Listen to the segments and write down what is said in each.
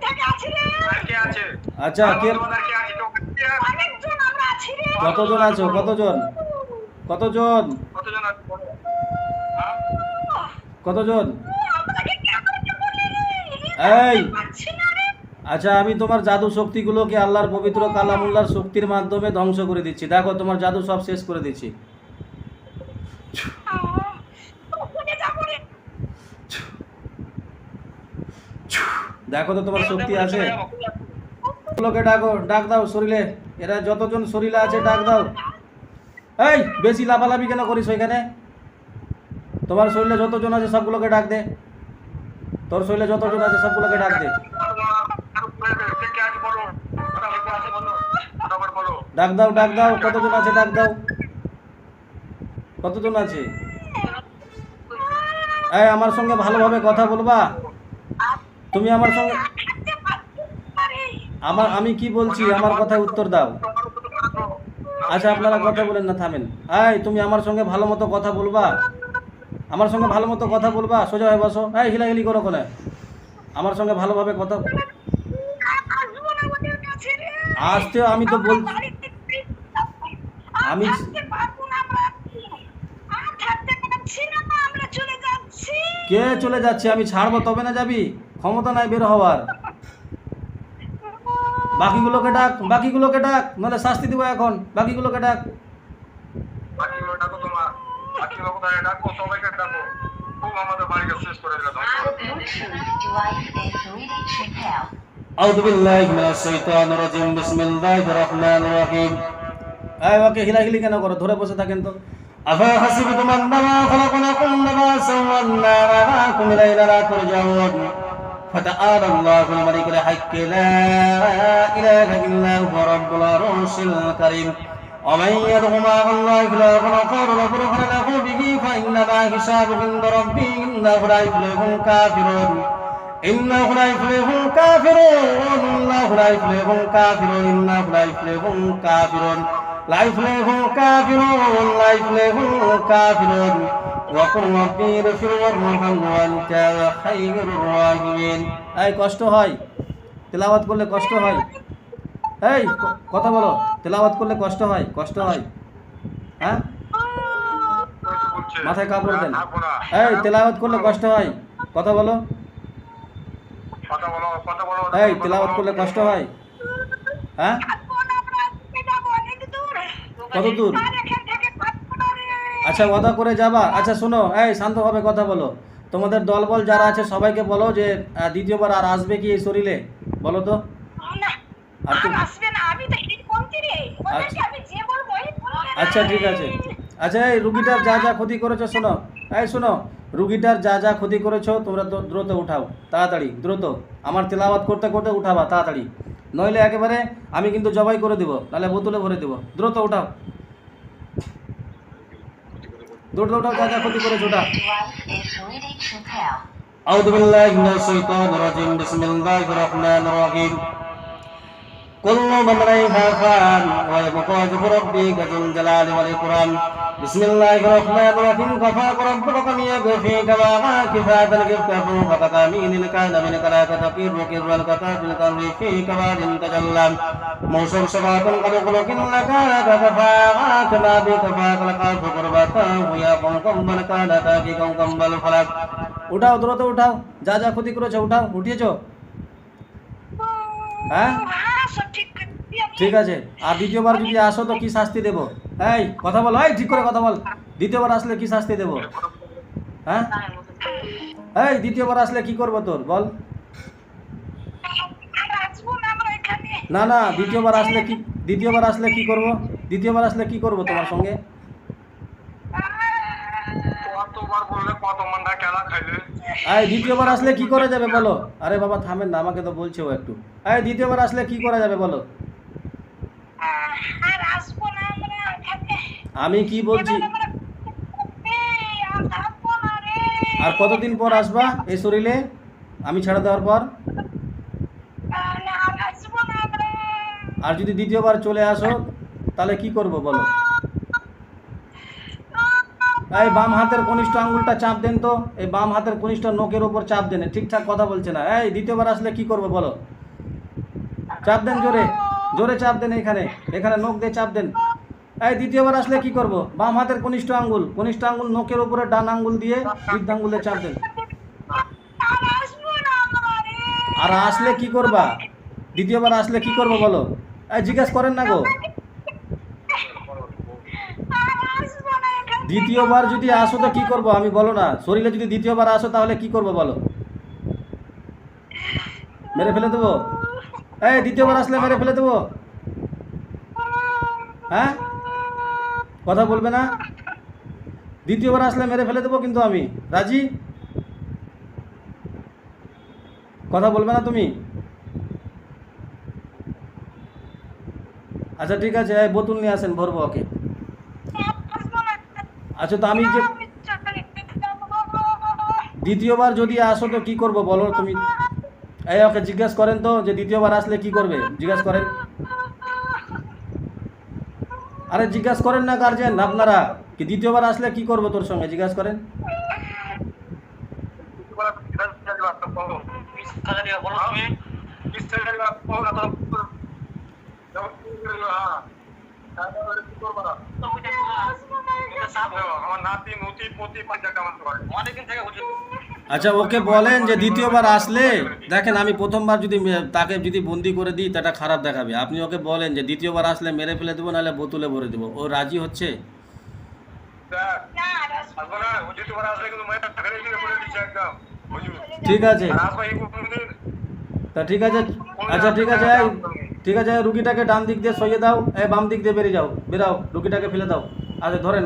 আচ্ছা কে আছে? তো কে আছে? অনেকজন আমরা আছি রে। কতজন আছো? কতজন? কতজন? কতজন? হ্যাঁ? এই! আচ্ছা আমি তোমার জাদু শক্তিগুলোকে আল্লাহর পবিত্র কালামুল্লাহর শক্তির মাধ্যমে ধ্বংস করে দিচ্ছি। দেখো তোমার জাদু সব শেষ করে দিচ্ছি। দেখো তো তোমার শক্তি আছে। লোকে ডাকো ডাক দাও শরীরে। এরা যতজন শরীরে আছে ডাক দাও। এই বেশি লাফালাফি কেন করিস ওইখানে? তোমার শরীরে যতজন আছে সবগুলোকে ডাক দে। তোর শরীরে যতজন আছে সবগুলোকে ডাক দে। ডাক দাও ডাক দাও কতজন আছে ডাক দাও। কতজন আছে? এই আমার সঙ্গে ভালোভাবে কথা বলবা। তুমি আমার সঙ্গে আমার আমি কি বলছি? আমার কথায় উত্তর দাও। আচ্ছা আপনারা কথা বলেন না থামেন। এই তুমি আমার সঙ্গে ভালো মতো কথা বলবা? আমার সঙ্গে ভালো মতো কথা বলবা? সোজা হয়ে বসো। এই হিলাহিলি করো কোনে আমার সঙ্গে ভালোভাবে কথা আসতে আমি তো বল আমি- কে চলে যাচ্ছে? আমি ছাড়বো তবে না যাবি? ক্ষমতা নাই বের হওয়ার বাকিগুলোকে ডাক বাকিগুলোকে ডাক নাহলে শাস্তি দিব এখন বাকিগুলোকে ডাক বাকিগুলো ডাকো তোমার বাকিগুলো কোথায় ডাকো সবাইকে ডাকো খুব আমাদের বাড়িকে শেষ করে দিলে ধ্বংস করে দিলে। Bluetooth device is ready to pair. أعوذ بالله من الشيطان الرجيم بسم الله الرحمن الرحيم এই ওকে হিলাহিলি কেন করো ধরে বসে থাকেন তো أفحسبتم أنما خلقناكم عبثا وأنكم إلينا لا ترجعون فتعالى الله الملك الحق لا إله إلا هو رب العرش الكريم ومن يدعو مع الله فلا غفر له له به فإنما حسابه عند ربه إنه لا يفلح الكافرون إنه لا يفلح الكافرون إنه لا يفلح الكافرون إنه لا يفلح الكافرون لا يفلح الكافرون لا يفلح الكافرون وقل ربي اغفر وارحم وأنت خير الراحمين এই কষ্ট হয় তেলাওয়াত করলে কষ্ট হয় এই ক- কথা বলো তেলাওয়াত করলে কষ্ট হয় কষ্ট হয় হ্যাঁ বলছে, মাথায় কাপড় দেন থাকবো না। এই তেলাওয়াত করলে কষ্ট হয় কথা বলো কথা বলো কথা বলো এই তেলাওয়াত করলে কষ্ট হয় হ্যাঁ থাকবো না আমরা আজকে যাবো অনেক দূর কত দূর আচ্ছা ওয়াদা করে যাবা। আচ্ছা শোনো এই শান্তভাবে কথা বলো। তোমাদের দলবল যারা আছে সবাইকে বলো যে দ্বিতীয়বার আর আসবে কি এই শরীরে? বলো তো। আচ্ছা। আচ্ছা ঠিক আছে। আচ্ছা এই রুগীটার যা যা ক্ষতি করেছ শোনো। এই শোনো রুগীটার যা যা ক্ষতি করেছ তোমরা দ্রু- দ্রুত উঠাও তাড়াতাড়ি দ্রুত। আমার তেলাওয়াত করতে করতে উঠাবা তাড়াতাড়ি। নইলে একেবারে আমি কিন্তু জবাই করে দিব নাহলে বোতলে ভরে দিব। দ্রুত উঠাও। দ্রুত উঠাও যা যা ক্ষতি করেছো ওটা Device is ready to pair. أعوذ بالله من الشيطان الرجيم بسم الله الرحمن الرحيم كل من عليها فان ويبقى وجه ربك ذو الجلال والإكرام بسم الله الرحمن الرحيم كفى ربك كم يكفي كما كفاة الكفك فوق كامين كان من كلاك تقير وكر الكفى في الكر في كبار تجلى موسم سبات قد خلق لك كفى كما بكفاك القلب قربته يا قوم قم بل كان تاكي قوم قم بل فلك উঠাও দ্রুত উঠাও যা যা ক্ষতি করেছো উঠাও উঠিয়েছো হ্যাঁ হ্যাঁ সব ঠিক আছে আমি- ঠিক আছে আর দ্বিতীয়বার যদি আসো তো কি শাস্তি দেবো এই, কথা বল, এই, ঠিক করে কথা বল। দ্বিতীয়বার আসলে কি শাস্তি দেবো? হ্যাঁ? এই, দ্বিতীয়বার আসলে কি করব তোর, বল। না না, দ্বিতীয়বার আসলে কি, দ্বিতীয়বার আসলে কি করব? দ্বিতীয়বার আসলে কি করব তোমার সঙ্গে? এই, দ্বিতীয়বার আসলে কি করা যাবে বলো? আরে বাবা, থামেন না, আমাকে তো বলছে ও একটু। এই, দ্বিতীয়বার আসলে কি করা যাবে বলো? আর আসব না আমরা এখানে আমি কি বলছি? আর কতদিন পর আসবা এই শরীরে? আমি ছেড়ে দেওয়ার পর? আর যদি দ্বিতীয়বার চলে আসো তাহলে কি করব বলো? এই বাম হাতের কনিষ্ঠ আঙ্গুলটা চাপ দেন তো। এই বাম হাতের কনিষ্ঠ নোকের উপর চাপ দেন। ঠিকঠাক কথা বলছে না। এই দ্বিতীয়বার আসলে কি করবে বলো? চাপ দেন জোরে। জোরে চাপ দেন এখানে। এখানে নোক দিয়ে চাপ দেন। এই দ্বিতীয়বার আসলে কি করব? বাম হাতের কনিষ্ঠ আঙ্গুল কনিষ্ঠ আঙ্গুল নখের উপরে ডান আঙ্গুল দিয়ে বৃদ্ধ আঙ্গুল চাপ দেন। আর আসলে কি করবা? দ্বিতীয়বার আসলে কি করব বলো? এই জিজ্ঞেস করেন না গো। দ্বিতীয়বার যদি আসো তো কি করব? আমি বলো না। শরীরে যদি দ্বিতীয়বার আসো তাহলে কি করব বলো? মেরে ফেলে দেবো? এই, দ্বিতীয়বার আসলে মেরে ফেলে দেবো? হ্যাঁ? কথা বলবে না? দ্বিতীয়বার আসলে মেরে ফেলে দেবো কিন্তু আমি। রাজি? কথা বলবে না তুমি? আচ্ছা ঠিক আছে বোতল নিয়ে আসেন, ভরবো ওকে। আচ্ছা তো আমি যে দ্বিতীয়বার যদি আসো তো কি করব বলো তুমি? এই ওকে জিজ্ঞেস করেন তো যে দ্বিতীয়বার আসলে কি করবে? জিজ্ঞেস করেন। আরে জিজ্ঞেস করেন না গার্জেন আপনারা। কি দ্বিতীয়বার আসলে কি করব তোর সঙ্গে? জিজ্ঞেস করেন। আমার নাতি নতি পতি পাঁচটা কামান করে অনেকদিন থেকে হুজুর আচ্ছা ওকে বলেন যে দ্বিতীয়বার আসলে, দেখেন আমি প্রথমবার যদি তাকে যদি বন্দি করে দিই, তাটা খারাপ দেখাবে। আপনি ওকে বলেন যে দ্বিতীয়বার আসলে মেরে ফেলে দেবো, নাহলে বোতলে ভরে দেবো। ও রাজি হচ্ছে? ঠিক আছে। তা ঠিক আছে আচ্ছা ঠিক আছে ঠিক আছে রুগীটাকে ডান দিক দিয়ে সইয়ে দাও, এই বাম দিক দিয়ে বেরিয়ে যাও, বেরাও, রুগীটাকে ফেলে দাও। আচ্ছা ধরেন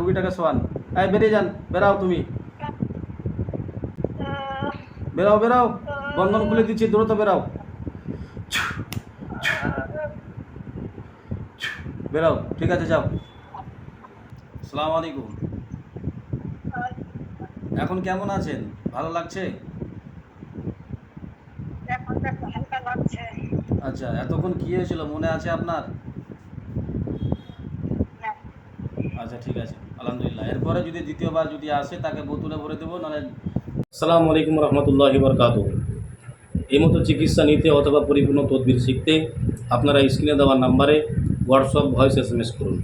রুগীটাকে শোয়ান। এই বেরিয়ে যান, বেরাও তুমি। বেরাও বেরাও বন্ধন খুলে দিচ্ছি দ্রুত বেরাও বেরাও ঠিক আছে যাও। সালাম আলাইকুম। এখন কেমন আছেন? ভালো লাগছে? আচ্ছা এতক্ষণ কি হয়েছিল? মনে আছে আপনার? আচ্ছা ঠিক আছে। আলহামদুলিল্লাহ। এরপরে যদি দ্বিতীয়বার যদি আসে তাকে বোতলে ভরে দেবো নাহলে আসসালামু আলাইকুম রহমতুল্লাহি বরকাত এই মতো চিকিৎসা নিতে অথবা পরিপূর্ণ তদবির শিখতে আপনারা স্ক্রিনে দেওয়া নাম্বারে হোয়াটসঅ্যাপ ভয়েস এস করুন।